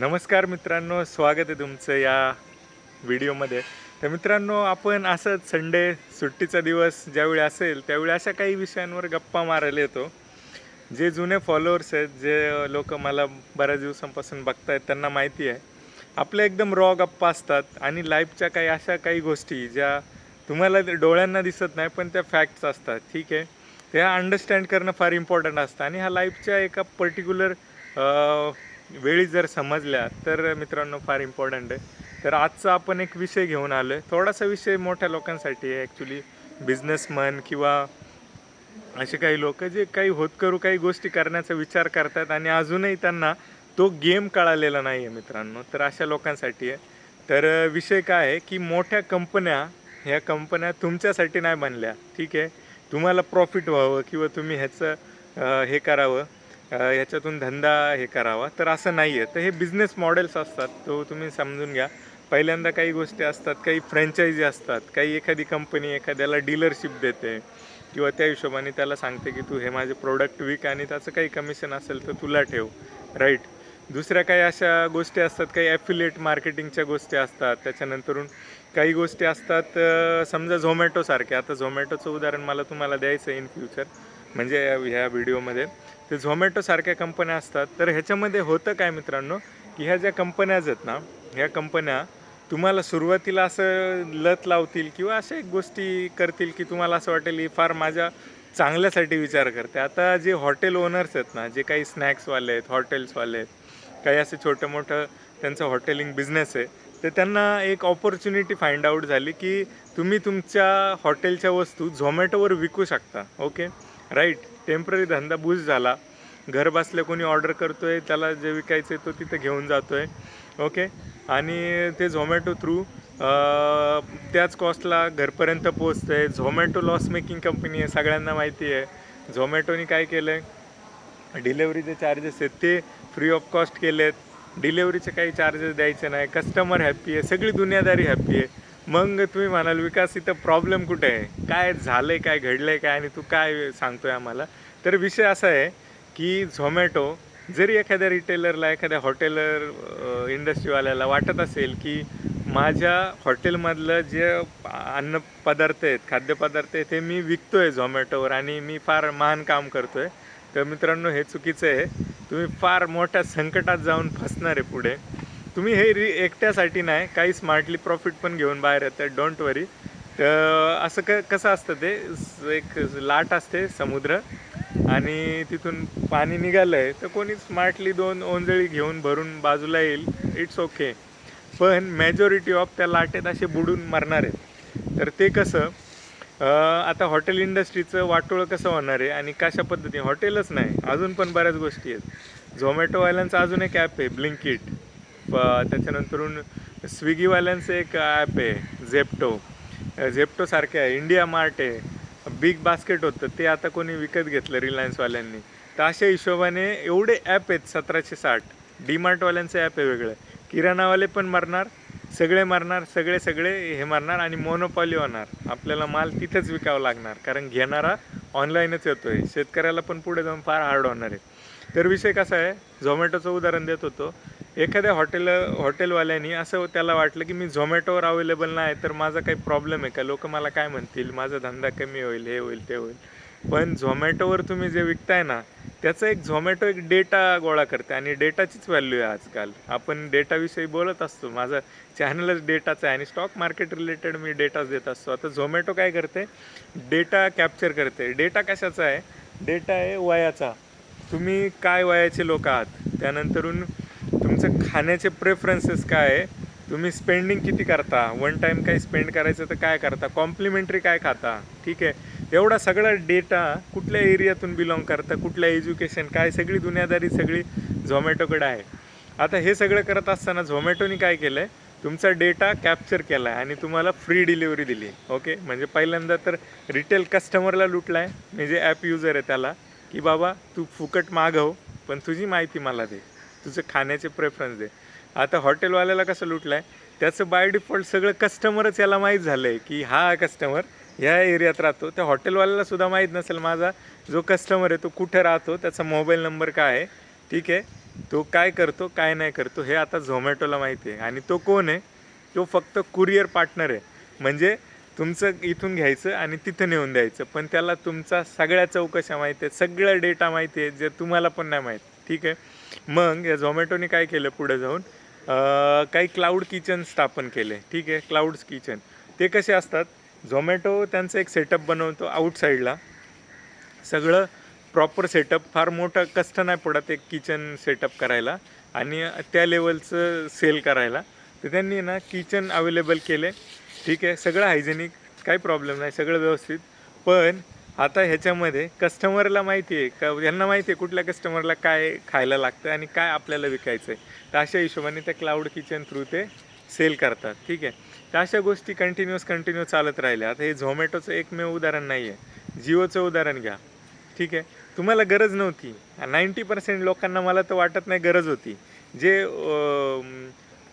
नमस्कार मित्रांनो स्वागत आहे तुमचं या व्हिडिओमध्ये. तर मित्रांनो आपण असंच संडे सुट्टीचा दिवस ज्यावेळी असेल त्यावेळी अशा काही विषयांवर गप्पा मारायला येतो. जे जुने फॉलोअर्स आहेत जे लोक मला बऱ्याच दिवसांपासून बघतायत त्यांना माहिती आहे. आपल्या एकदम रॉ गप्पा असतात आणि लाईफच्या काही अशा काही गोष्टी ज्या तुम्हाला डोळ्यांना दिसत नाही पण त्या फॅक्ट्स असतात. ठीक आहे? त्या अंडरस्टँड करणं फार इम्पॉर्टंट असतं. आणि ह्या लाईफच्या एका पर्टिक्युलर वेळी जर समजल्या तर मित्रांनो फार इम्पॉर्टंट आहे. तर आजचा आपण एक विषय घेऊन आलो आहे थोडासा विषय मोठ्या लोकांसाठी आहे ॲक्च्युली बिझनेसमन किंवा असे काही लोक जे काही होतकरू काही गोष्टी करण्याचा विचार करतात आणि अजूनही त्यांना तो गेम कळालेला नाही आहे मित्रांनो तर अशा लोकांसाठी आहे. तर विषय काय आहे की मोठ्या कंपन्या ह्या कंपन्या तुमच्यासाठी नाही बनल्या ठीक आहे? तुम्हाला प्रॉफिट व्हावं किंवा तुम्ही ह्याचं हे करावं. ह्याच्यातून धंदा हे करावा. तर असं नाही आहे तर हे बिझनेस मॉडेल्स असतात तो तुम्ही समजून घ्या. पहिल्यांदा काही गोष्टी असतात काही फ्रँचायझी असतात काही एखादी कंपनी एखाद्याला डीलरशिप देते किंवा त्या हिशोबाने त्याला सांगते की तू हे माझे प्रोडक्ट विक आणि त्याचं काही कमिशन असेल तर तुला ठेव. राईट दुसऱ्या काही अशा गोष्टी असतात काही ॲफिलेट मार्केटिंगच्या गोष्टी असतात. त्याच्यानंतरून काही गोष्टी असतात समजा झोमॅटोसारख्या आता झोमॅटोचं उदाहरण मला तुम्हाला द्यायचं आहे इन फ्युचर म्हणजे ह्या व्हिडिओमध्ये ते झोमॅटोसारख्या कंपन्या असतात. तर ह्याच्यामध्ये होतं काय मित्रांनो की ह्या ज्या कंपन्या आहेत ना ह्या कंपन्या तुम्हाला सुरुवातीला असं लत लावतील किंवा अशा एक गोष्टी करतील की तुम्हाला असं वाटेल ही फार माझ्या चांगल्यासाठी विचार करते. आता जे हॉटेल ओनर्स आहेत ना जे काही स्नॅक्सवाले आहेत हॉटेल्सवाले आहेत काही असे छोटं मोठं त्यांचं हॉटेलिंग बिझनेस आहे तर त्यांना एक ऑपॉर्च्युनिटी फाइंड आऊट झाली की तुम्ही तुमच्या हॉटेलच्या वस्तू झोमॅटोवर विकू शकता. ओके राईट टेंपररी धंदा बूज झाला. घर बसल्या कोणी ऑर्डर करतो आहे त्याला जे विकायचं आहे तो तिथे घेऊन जातो आहे ओके? आणि ते झोमॅटो थ्रू त्याच कॉस्टला घरपर्यंत पोचतं आहे झोमॅटो लॉस मेकिंग कंपनी आहे सगळ्यांना माहिती आहे. झोमॅटोनी काय केलं आहे डिलेवरीचे चार्जेस आहेत ते फ्री ऑफ कॉस्ट केले आहेत डिलेवरीचे काही चार्जेस द्यायचे नाही. कस्टमर हॅप्पी आहे सगळी दुनियादारी हॅप्पी आहे. मग तुम्ही म्हणाल विकास इथं प्रॉब्लेम कुठे आहे? काय झालं आहे काय घडलं आहे काय आणि तू काय सांगतोय आम्हाला? तर विषय असा आहे की झोमॅटो जरी एखाद्या रिटेलरला एखाद्या हॉटेलर इंडस्ट्रीवाल्याला वाटत असेल की माझ्या हॉटेलमधलं जे अन्न पदार्थ आहेत खाद्यपदार्थ आहेत ते मी विकतो आहे झोमॅटोवर आणि मी फार महान काम करतो आहे तर मित्रांनो हे चुकीचं आहे. तुम्ही फार मोठ्या संकटात जाऊन फसणार आहे पुढे. तुम्ही हे रि एकट्यासाठी नाही काही स्मार्टली प्रॉफिट पण घेऊन बाहेर येतात डोंट वरी तर असं क कसं असतं ते? एक लाट असते समुद्र आणि तिथून पाणी निघालं आहे तर कोणी स्मार्टली दोन ओंजळी घेऊन भरून बाजूला येईल इट्स ओके पण मेजॉरिटी ऑफ त्या लाटेत असे बुडून मरणार आहेत. तर ते कसं आता हॉटेल इंडस्ट्रीचं वाटोळं कसं होणार आहे आणि कशा पद्धतीने? हॉटेलच नाही अजून पण बऱ्याच गोष्टी आहेत. झोमॅटोवाल्यांचं अजून एक ॲप आहे ब्लिंकिट त्याच्यानंतरून स्विगीवाल्यांचं एक ॲप आहे झेप्टो झेप्टोसारखे आहे इंडिया मार्ट आहे. बिग बास्केट होतं ते आता कोणी विकत घेतलं रिलायन्सवाल्यांनी तर अशा हिशोबाने एवढे ॲप आहेत सतराशे साठ. डीमार्टवाल्यांचं ॲप आहे वेगळं. किराणावाले पण मरणार सगळे मरणार सगळे सगळे हे मरणार आणि मोनोपॉली होणार. आपल्याला माल तिथेच विकावं लागणार कारण घेणारा ऑनलाईनच येतो आहे शेतकऱ्याला पण पुढे जाऊन फार हार्ड होणार आहे. तर विषय कसा आहे झोमॅटोचं उदाहरण देत होतो. एखाद्या हॉटेल हॉटेलवाल्यानी असं त्याला वाटलं की मी झोमॅटोवर अवेलेबल नाही तर माझा काही प्रॉब्लेम आहे का? लोक मला काय म्हणतील? माझा धंदा कमी होईल हे होईल ते होईल. पण झोमॅटोवर तुम्ही जे विकताय ना त्याचं एक झोमॅटो एक डेटा गोळा करते आणि डेटाचीच व्हॅल्यू आहे आजकाल. आपण डेटाविषयी बोलत असतो. माझं चॅनलच डेटाचं आहे आणि स्टॉक मार्केट रिलेटेड मी डेटाच देत असतो. आता झोमॅटो काय करते? डेटा कॅप्चर करते. डेटा कशाचा आहे? डेटा आहे वयाचा. तुम्ही काय वयाचे लोक आहात? त्यानंतरून तुमचं खाण्याचे प्रेफरन्सेस काय आहे? तुम्ही स्पेंडिंग किती करता? वन टाईम काही स्पेंड करायचं तर काय करता? कॉम्प्लिमेंटरी काय खाता? ठीक आहे. एवढा सगळा डेटा कुठल्या एरियातून बिलॉंग करता? कुठल्या एज्युकेशन काय सगळी दुनियादारी सगळी झोमॅटोकडे आहे. आता हे सगळं करत असताना झोमॅटोनी काय केलं आहे तुमचा डेटा कॅप्चर केला आहे आणि तुम्हाला फ्री डिलिव्हरी दिली. ओके म्हणजे पहिल्यांदा तर रिटेल कस्टमरला लुटला आहे म्हणजे ॲप युजर आहे त्याला. की बाबा तू फुकट मागव हो, पण तुझी माहिती मला दे. तुझं खाण्याचे प्रेफरन्स दे. आता हॉटेलवाल्याला कसं लुटलं आहे त्याचं बाय डिफॉल्ट सगळं कस्टमरच याला माहीत झालं आहे की हा कस्टमर ह्या एरियात राहतो. त्या हॉटेलवाल्याला सुद्धा माहीत नसेल माझा जो कस्टमर आहे तो कुठे राहतो त्याचा मोबाईल नंबर काय आहे? ठीक आहे? तो काय करतो काय नाही करतो हे आता झोमॅटोला माहिती आहे. आणि तो कोण आहे? तो फक्त कुरिअर पार्टनर आहे. म्हणजे तुमचं इथून घ्यायचं आणि तिथं नेऊन द्यायचं. पण त्याला तुमचा सगळ्या चौकशा माहिती आहेत सगळं डेटा माहिती आहे जे तुम्हाला पण नाही माहीत. ठीक आहे? मग या झोमॅटोने काय केलं पुढे जाऊन? काही क्लाउड किचन स्थापन केले. ठीक आहे? क्लाउड्स किचन ते कसे असतात? झोमॅटो त्यांचं एक सेटअप बनवतो आउटसाईडला सगळं प्रॉपर सेटअप फार मोठं कष्ट नाही पडत एक किचन सेटअप करायला. आणि त्या लेवलचं सेल करायला. तर त्यांनी ना किचन अवेलेबल केले. ठीक आहे सगळं हायजेनिक काही प्रॉब्लेम नाही सगळं व्यवस्थित. पण आता ह्याच्यामध्ये कस्टमरला माहिती आहे का ह्यांना माहिती आहे कुठल्या कस्टमरला काय खायला लागतं आणि काय आपल्याला विकायचं आहे तर अशा हिशोबाने त्या क्लाउड किचन थ्रू ते सेल करतात ठीक आहे. तर अशा गोष्टी कंटिन्युअस कंटिन्यू चालत राहिल्या. आता हे झोमॅटोचं एकमेव उदाहरण नाही आहे जिओचं उदाहरण घ्या. ठीक आहे. तुम्हाला गरज नव्हती. नाईंटी पर्सेंट लोकांना मला तर वाटत नाही गरज होती. जे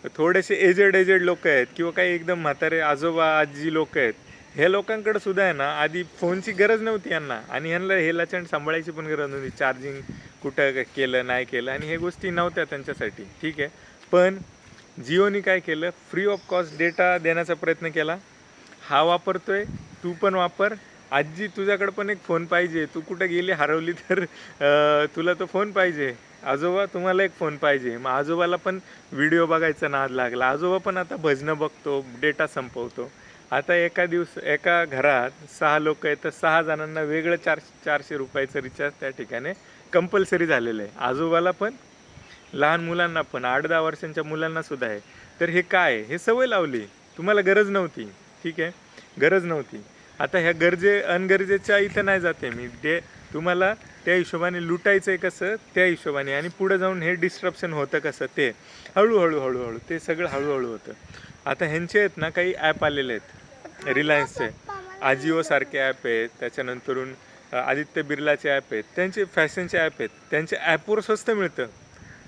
थोडेसे एजेड एजेड लोक आहेत किंवा काही एकदम म्हातारे आजोबा आजी लोक आहेत. हे लोकांकडे सुद्धा आहे ना आधी फोनची गरज नव्हती यांना. आणि यांना हे लचंड सांभाळायची पण गरज नव्हती. चार्जिंग कुठं केलं नाही केलं. आणि हे गोष्टी नव्हत्या त्यांच्यासाठी. ठीक आहे? पण जिओनी काय केलं? फ्री ऑफ कॉस्ट डेटा देण्याचा प्रयत्न केला. हा वापरतोय. तू पण वापर. आजी तुझ्याकडं पण एक फोन पाहिजे. तू कुठं गेली हरवली तर तुला तो फोन पाहिजे. आजोबा तुम्हाला एक फोन पाहिजे. मग आजोबाला पण व्हिडिओ बघायचा नाद लागला. आजोबा पण आता भजनं बघतो डेटा संपवतो. आता एका दिवस एका घरात सहा लोक आहेत तर सहा जणांना वेगळं चार चारशे रुपयाचं रिचार्ज त्या ठिकाणी कंपल्सरी झालेलं आहे. आजोबाला पण लहान मुलांना पण आठ दहा वर्षांच्या मुलांना सुद्धा आहे. तर हे काय हे सवय लावली. तुम्हाला गरज नव्हती. ठीक आहे? गरज नव्हती. आता ह्या गरजे अनगरजेच्या इथं नाही जाते मी. ते तुम्हाला त्या हिशोबाने लुटायचं आहे कसं? त्या हिशोबाने. आणि पुढे जाऊन हे डिस्ट्रप्शन होतं कसं? ते. हळूहळू हळूहळू. ते सगळं हळूहळू होतं. आता ह्यांचे आहेत ना काही ॲप आलेले आहेत. रिलायन्सचे आजिओसारखे ॲप आहेत. त्याच्यानंतरून आदित्य बिर्लाचे ॲप आहेत. त्यांचे फॅशनचे ॲप आहेत. त्यांच्या ॲपवर स्वस्त मिळतं.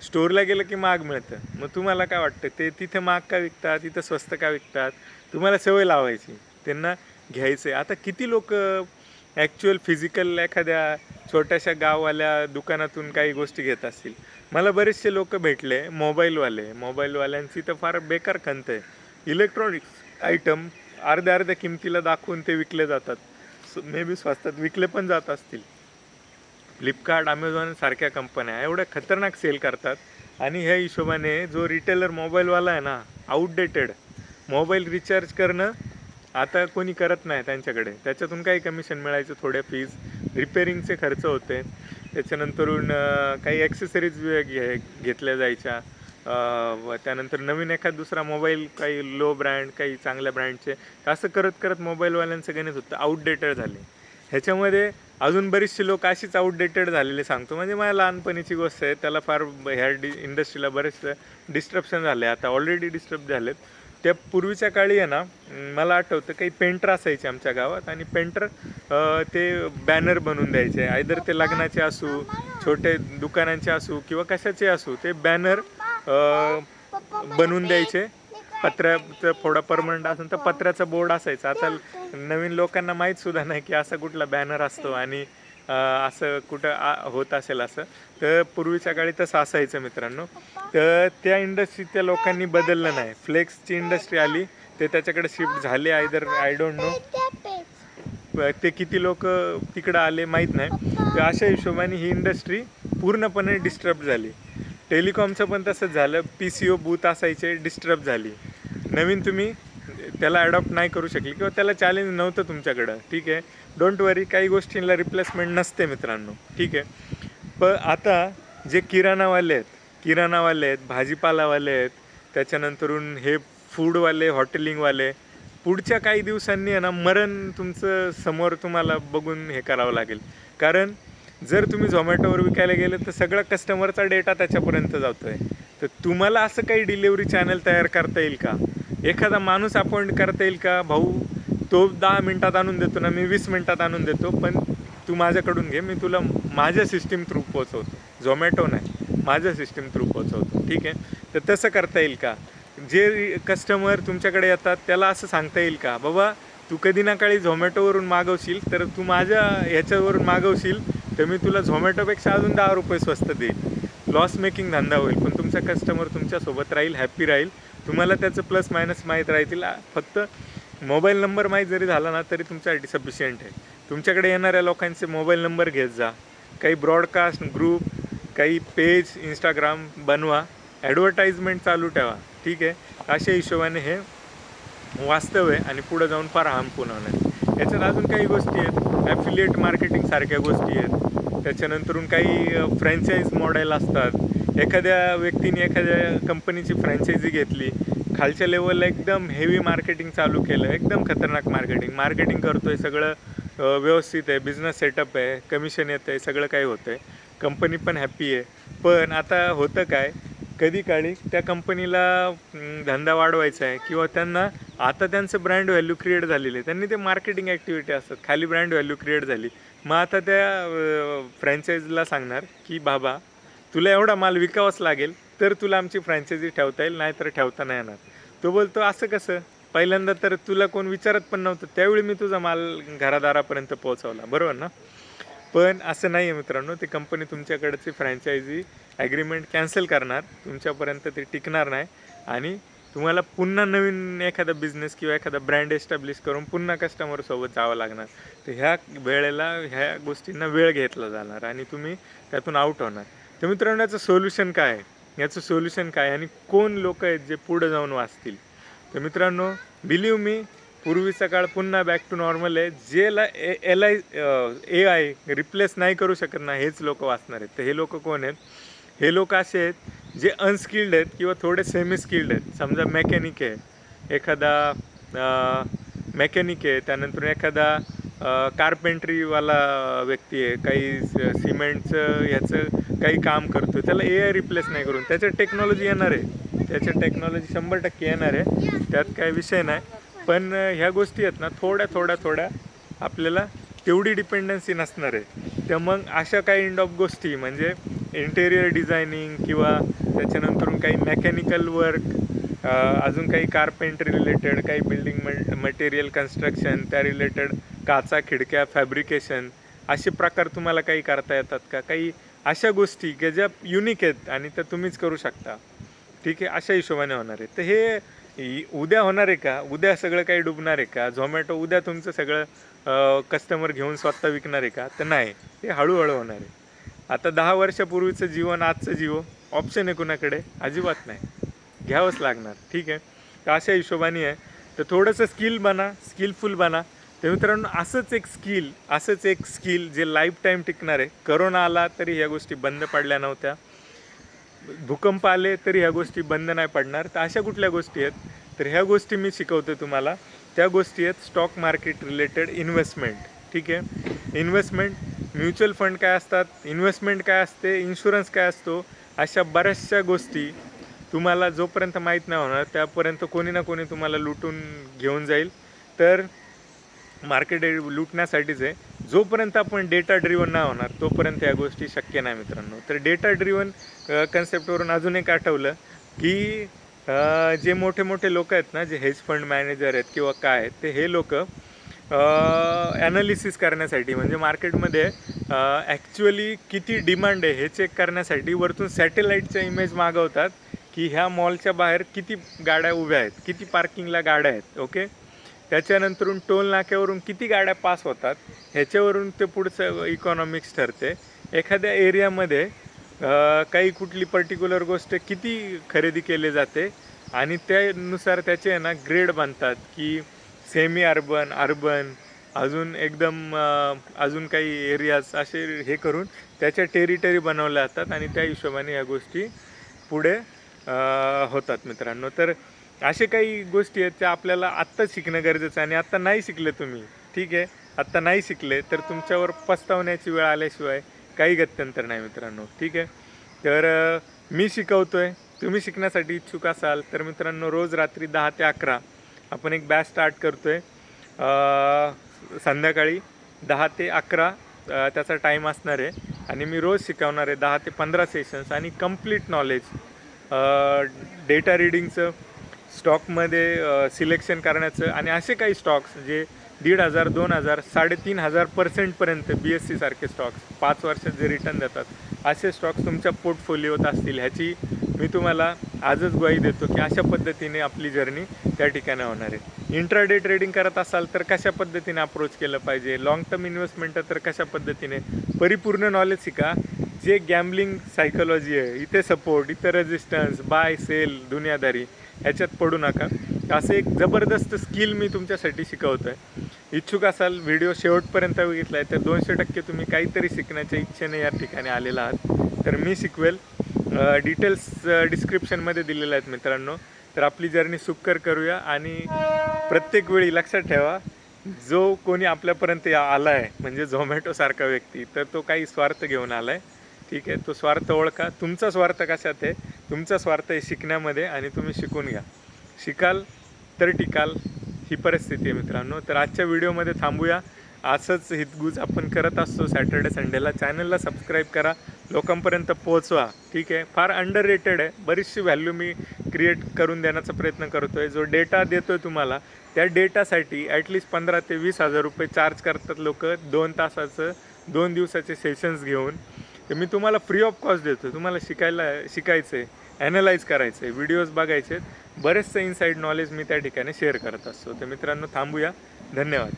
स्टोअरला गेलं की महाग मिळतं. मग तुम्हाला काय वाटतं? ते तिथे महाग का विकतात? तिथं स्वस्त का विकतात? तुम्हाला सवय लावायची. त्यांना घ्यायचं आहे आता किती लोक ॲक्च्युअल फिजिकल एखाद्या छोट्याशा गाववाल्या दुकानातून काही गोष्टी घेत असतील. मला बरेचसे लोक भेटले मोबाईलवाले. मोबाईलवाल्यांची तर फार बेकार खंत आहे. इलेक्ट्रॉनिक्स आयटम अर्ध्या अर्ध्या किमतीला दाखवून ते विकले जातात. मे बी स्वस्तात विकले पण जात असतील. फ्लिपकार्ट अमेझॉन सारख्या कंपन्या एवढ्या खतरनाक सेल करतात. आणि ह्या हिशोबाने जो रिटेलर मोबाईलवाला आहे ना आउटडेटेड मोबाईल रिचार्ज करणं आता कोणी करत नाही त्यांच्याकडे. त्याच्यातून काही कमिशन मिळायचं थोड्या फीज रिपेरिंगचे खर्च होते. त्याच्यानंतरून काही ॲक्सेसरीज घे घेतल्या जायच्या. व त्यानंतर नवीन एखाद दुसरा मोबाईल काही लो ब्रँड काही चांगल्या ब्रँडचे असं करत करत मोबाईलवाल्यांचं गणित होतं आउटडेटेड झाले. ह्याच्यामध्ये अजून बरीचशी लोक अशीच आउटडेटेड झालेले सांगतो. म्हणजे माझ्या लहानपणीची गोष्ट आहे त्याला फार ह्या डि इंडस्ट्रीला बरेच डिस्ट्रप्शन झाले. आता ऑलरेडी डिस्टर्ब झालेत. त्या पूर्वीच्या काळी आहे ना मला आठवतं काही पेंटर असायचे आमच्या गावात आणि पेंटर ते बॅनर बनवून द्यायचे. आयदर ते लग्नाचे असू छोटे दुकानांचे असू किंवा कशाचे असू ते बॅनर बनवून द्यायचे. पत्र्याचं थोडा परमनंट असेल तर पत्र्याचा बोर्ड असायचा. आता नवीन लोकांना माहीत सुद्धा नाही की असा कुठला बॅनर असतो आणि असं कुठं आ- होत असेल असं. तर पूर्वीच्या काळी तसं असायचं मित्रांनो. तर त्या इंडस्ट्रीत त्या लोकांनी बदललं नाही. फ्लेक्सची इंडस्ट्री आली ते त्याच्याकडे शिफ्ट झाले आयदर आय डोंट नो ते किती लोक तिकडं आले माहीत नाही. तर अशा हिशोबाने ही इंडस्ट्री पूर्णपणे डिस्टर्ब झाली. टेलिकॉमचं पण तसंच झालं. पी सी ओ बूथ असायचे डिस्टर्ब झाली. नवीन तुम्ही त्याला ॲडॉप्ट नाही करू शकले किंवा त्याला चॅलेंज नव्हतं तुमच्याकडं. ठीक आहे. डोंट वरी काही गोष्टींना रिप्लेसमेंट नसते मित्रांनो. ठीक आहे. पण आता जे किराणावाले आहेत किराणावाले आहेत भाजीपालावाले आहेत त्याच्यानंतरून हे फूडवाले हॉटेलिंगवाले पुढच्या काही दिवसांनी आहे ना मरण तुमचं समोर तुम्हाला बघून हे करावं लागेल. कारण जर तुम्ही झोमॅटोवर विकायला गेले तर सगळा कस्टमरचा डेटा त्याच्यापर्यंत जातो आहे तर तुम्हाला असं काही डिलेवरी चॅनल तयार करता येईल का? एखादा माणूस अपॉइंट करता येईल का? भाऊ तो दहा मिनटात आणून देतो ना मी वीस मिनटात आणून देतो पण तू माझ्याकडून घे मी तुला माझ्या सिस्टीम थ्रू पोचवतो झोमॅटो नाही माझ्या सिस्टीम थ्रू पोचवतो ठीक आहे? तर तसं करता येईल का? जे कस्टमर तुमच्याकडे येतात त्याला असं सांगता येईल का? बाबा तू कधी ना काळी झोमॅटोवरून मागवशील तर तू माझ्या ह्याच्यावरून मागवशील तर मी तुला झोमॅटोपेक्षा अजून दहा रुपये स्वस्त देईल. लॉस मेकिंग धंदा होईल पण तुमचा कस्टमर तुमच्यासोबत राहील हॅप्पी राहील. तुम्हाला त्याचं प्लस मायनस माहीत राहतील. फक्त मोबाईल नंबर माहीत जरी झाला ना तरी तुमच्यासाठी सफिशियंट आहे. तुमच्याकडे येणाऱ्या लोकांचे मोबाईल नंबर घेत जा. काही ब्रॉडकास्ट ग्रुप काही पेज इंस्टाग्राम बनवा. ॲडव्हर्टाईजमेंट चालू ठेवा. ठीक आहे? अशा हिशोबाने हे वास्तव आहे आणि पुढं जाऊन फार हार्मफुल होणार याच्यात अजून काही गोष्टी आहेत. ॲफिलिएट मार्केटिंगसारख्या गोष्टी आहेत. त्याच्यानंतरून काही फ्रँचाईज मॉडेल असतात. एखाद्या व्यक्तीने एखाद्या कंपनीची फ्रँचायझी घेतली. खालच्या लेवलला एकदम हेवी मार्केटिंग चालू केलं. एकदम खतरनाक मार्केटिंग मार्केटिंग करतोय सगळं व्यवस्थित आहे बिझनेस सेटअप आहे कमिशन येतं आहे सगळं काही होतं आहे. कंपनी पण हॅप्पी आहे. पण आता होतं काय कधी काळी त्या कंपनीला धंदा वाढवायचा आहे किंवा त्यांना आता त्यांचं ब्रँड व्हॅल्यू क्रिएट झालेलं आहे. त्यांनी ते मार्केटिंग ॲक्टिव्हिटी असतात खाली ब्रँड व्हॅल्यू क्रिएट झाली. मग आता त्या फ्रँचायझीला सांगणार की बाबा तुला एवढा माल विकावाच लागेल तर तुला आमची फ्रँचायझी ठेवता येईल नाहीतर ठेवता नाही येणार. तो बोलतो असं कसं? पहिल्यांदा तर तुला कोण विचारत पण नव्हतं. त्यावेळी मी तुझा माल घरादारापर्यंत पोहोचवला. बरोबर ना? पण असं नाही आहे मित्रांनो ती कंपनी तुमच्याकडची फ्रँचायझी ॲग्रीमेंट कॅन्सल करणार. तुमच्यापर्यंत ते टिकणार नाही. आणि तुम्हाला पुन्हा नवीन एखादा बिझनेस किंवा एखादा ब्रँड एस्टॅब्लिश करून पुन्हा कस्टमरसोबत जावं लागणार. तर ह्या वेळेला ह्या गोष्टींना वेळ घेतला जाणार आणि तुम्ही त्यातून आउट होणार. तर मित्रांनो याचं सोल्युशन काय आहे? याचं सोल्युशन काय आणि कोण लोक आहेत जे पुढे जाऊन वाचतील? तर मित्रांनो बिलीव मी पूर्वीचा काळ पुन्हा बॅक टू नॉर्मल आहे. जेला A L I A I replace नाही करू शकत ना हेच लोक वाचणार आहेत. तर हे लोक कोण आहेत? हे लोक असे आहेत जे अनस्किल्ड आहेत किंवा थोडे सेमी स्किल्ड आहेत. समजा मेकॅनिक आहे. एखादा मेकॅनिक आहे. त्यानंतर एखादा कार्पेंट्रीवाला व्यक्ती आहे. काही सिमेंटचं ह्याचं काही काम करतो त्याला ए आय रिप्लेस नाही करून. त्याच्यात टेक्नॉलॉजी येणार आहे. त्याच्यात टेक्नॉलॉजी शंभर टक्के येणार आहे. त्यात काही विषय नाही. पण ह्या गोष्टी आहेत ना थोड्या थोड्या थोड्या आपल्याला तेवढी डिपेंडन्सी नसणार आहे. तर मग अशा काही इंड ऑफ गोष्टी म्हणजे इंटेरियर डिझायनिंग किंवा त्याच्यानंतरून काही मेकॅनिकल वर्क अजून काही कार्पेंट्री रिलेटेड काही बिल्डिंग मटेरियल कन्स्ट्रक्शन त्या रिलेटेड काचा खिडक्या फॅब्रिकेशन असे प्रकार तुम्हाला काही करता येतात का? काही अशा गोष्टी की ज्या युनिक आहेत आणि त्या तुम्हीच करू शकता. ठीक आहे अशा हिशोबाने होणार आहे. तर हे उद्या होणार आहे का? उद्या सगळं काही डुबणार आहे का? झोमॅटो उद्या तुमचं सगळं कस्टमर घेऊन स्वतः विकणार आहे का? तर नाही ते हळूहळू होणार आहे. आता दहा वर्षापूर्वीचं जीवन आजचं जीव ऑप्शन आहे कुणाकडे? अजिबात नाही. घ्यावंच लागणार ठीक आहे? तर अशा हिशोबाने आहे. तर थोडंसं स्किल बना स्किलफुल बना. तर मित्रांनो असंच एक स्किल असंच एक स्किल जे लाईफ टाईम टिकणार आहे. करोना आला तरी ह्या गोष्टी बंद पडल्या नव्हत्या. भूकंप आले तरी ह्या गोष्टी बंद नाही पडणार. तर अशा कुठल्या गोष्टी आहेत? तर ह्या गोष्टी मी शिकवतो तुम्हाला. त्या गोष्टी आहेत स्टॉक मार्केट रिलेटेड इन्व्हेस्टमेंट ठीक आहे? इन्व्हेस्टमेंट म्युच्युअल फंड काय असतात? इन्व्हेस्टमेंट काय असते? इन्शुरन्स काय असतो? अशा बऱ्याचशा गोष्टी तुम्हाला जोपर्यंत माहीत नाही होणार त्यापर्यंत कोणी ना कोणी तुम्हाला लुटून घेऊन जाईल. तर मार्केट लुटण्यासाठीच आहे. जोपर्यंत आपण डेटा ड्रिवन नाही होणार तोपर्यंत या गोष्टी शक्य नाही मित्रांनो. तर डेटा ड्रिवन कन्सेप्टवरून अजून एक आठवलं की जे मोठे मोठे लोक आहेत ना जे हेज फंड मॅनेजर आहेत किंवा काय आहेत ते हे लोक ॲनालिसिस करण्यासाठी म्हणजे मार्केटमध्ये ॲक्च्युअली किती डिमांड आहे हे चेक करण्यासाठी वरतून सॅटेलाईटच्या इमेज मागवतात की ह्या मॉलच्या बाहेर किती गाड्या उभ्या आहेत किती पार्किंगला गाड्या आहेत ओके त्याच्यानंतरून टोल नाक्यावरून किती गाड्या पास होतात ह्याच्यावरून ते पुढचं इकॉनॉमिक्स ठरते. एखाद्या एरियामध्ये काही कुठली पर्टिक्युलर गोष्ट किती खरेदी केली जाते आणि त्यानुसार त्याचे आहे ना ग्रेड बनतात की सेमी अर्बन अर्बन अजून एकदम अजून काही एरियाज असे हे करून त्याच्या टेरिटरी बनवल्या जातात आणि त्या हिशोबाने या गोष्टी पुढे होतात मित्रांनो. तर असे काही गोष्टी आहेत त्या आपल्याला आत्ता शिकणं गरजेचं आहे आणि आत्ता नाही शिकले तुम्ही. ठीक आहे? आत्ता नाही शिकले तर तुमच्यावर पस्तावण्याची वेळ आल्याशिवाय काही गत्यंतर नाही मित्रांनो. ठीक आहे? तर मी शिकवतो आहे तुम्ही शिकण्यासाठी इच्छुक असाल तर मित्रांनो रोज रात्री दहा ते अकरा आपण एक बॅच स्टार्ट करतो आहे संध्याकाळी दहा ते अकरा त्याचा टाईम असणार आहे आणि मी रोज शिकवणार आहे दहा ते पंधरा सेशन्स आणि कंप्लीट नॉलेज डेटा रिडिंगचं स्टॉकमध्ये सिलेक्शन करण्याचं आणि असे काही स्टॉक्स जे दीड हजार दोन हजार साडेतीन हजार पर्सेंटपर्यंत बी एस सीसारखे स्टॉक्स पाच वर्षात जे रिटर्न देतात असे स्टॉक्स तुमच्या पोर्टफोलिओत असतील. ह्याची मी तुम्हाला आजच ग्वाही देतो की अशा पद्धतीने आपली जर्नी त्या ठिकाणी होणार आहे. इंट्राडे ट्रेडिंग करत असाल तर कशा पद्धतीने अप्रोच केलं पाहिजे? लॉंग टर्म इन्व्हेस्टमेंट तर कशा पद्धतीने? परिपूर्ण नॉलेज शिका. जे गॅम्बलिंग सायकोलॉजी आहे इथे सपोर्ट इथे रेजिस्टन्स बाय सेल दुनियादारी. ह्याच्यात पडू नका. असं एक जबरदस्त स्किल मी तुमच्यासाठी शिकवतो आहे इच्छुक असाल व्हिडिओ शेवटपर्यंत बघितला आहे तर दोनशे टक्के तुम्ही काहीतरी शिकण्याच्या इच्छेने या ठिकाणी आलेला आहात. तर मी शिकवेल. डिटेल्स डिस्क्रिप्शनमध्ये दिलेले आहेत मित्रांनो. तर आपली जर्नी सुकर करूया आणि प्रत्येक वेळी लक्षात ठेवा जो कोणी आपल्यापर्यंत या- आला आहे म्हणजे झोमॅटोसारखा व्यक्ती तर तो काही स्वार्थ घेऊन आला आहे ठीक आहे तो स्वार्थ ओळखा. तुमचा स्वार्थ कशात आहे? तुमचा स्वार्थ आहे शिकण्यामध्ये आणि तुम्ही शिकून घ्या. शिकाल तर टिकाल ही परिस्थिती आहे मित्रांनो. तर आजच्या व्हिडिओमध्ये थांबूया. असंच हितगुज आपण करत असतो. सॅटर्डे संडेला चॅनलला सबस्क्राईब करा. लोकांपर्यंत पोहोचवा. ठीक आहे? फार अंडर रेटेड आहे. बरीचशी व्हॅल्यू मी क्रिएट करून देण्याचा प्रयत्न करतो आहे जो डेटा देतो आहे तुम्हाला त्या डेटासाठी ॲटलिस्ट पंधरा ते वीस हजार रुपये चार्ज करतात लोक. दोन तासाचं दोन दिवसाचे सेशन्स घेऊन. तर मी तुम्हाला फ्री ऑफ कॉस्ट देतो तुम्हाला शिकायला शिकायचं आहे ॲनलाईज करायचं आहे व्हिडिओज बघायचे आहेत बरेचसे इनसाईड नॉलेज मी त्या ठिकाणी शेअर करत असतो. तर मित्रांनो थांबूया. धन्यवाद.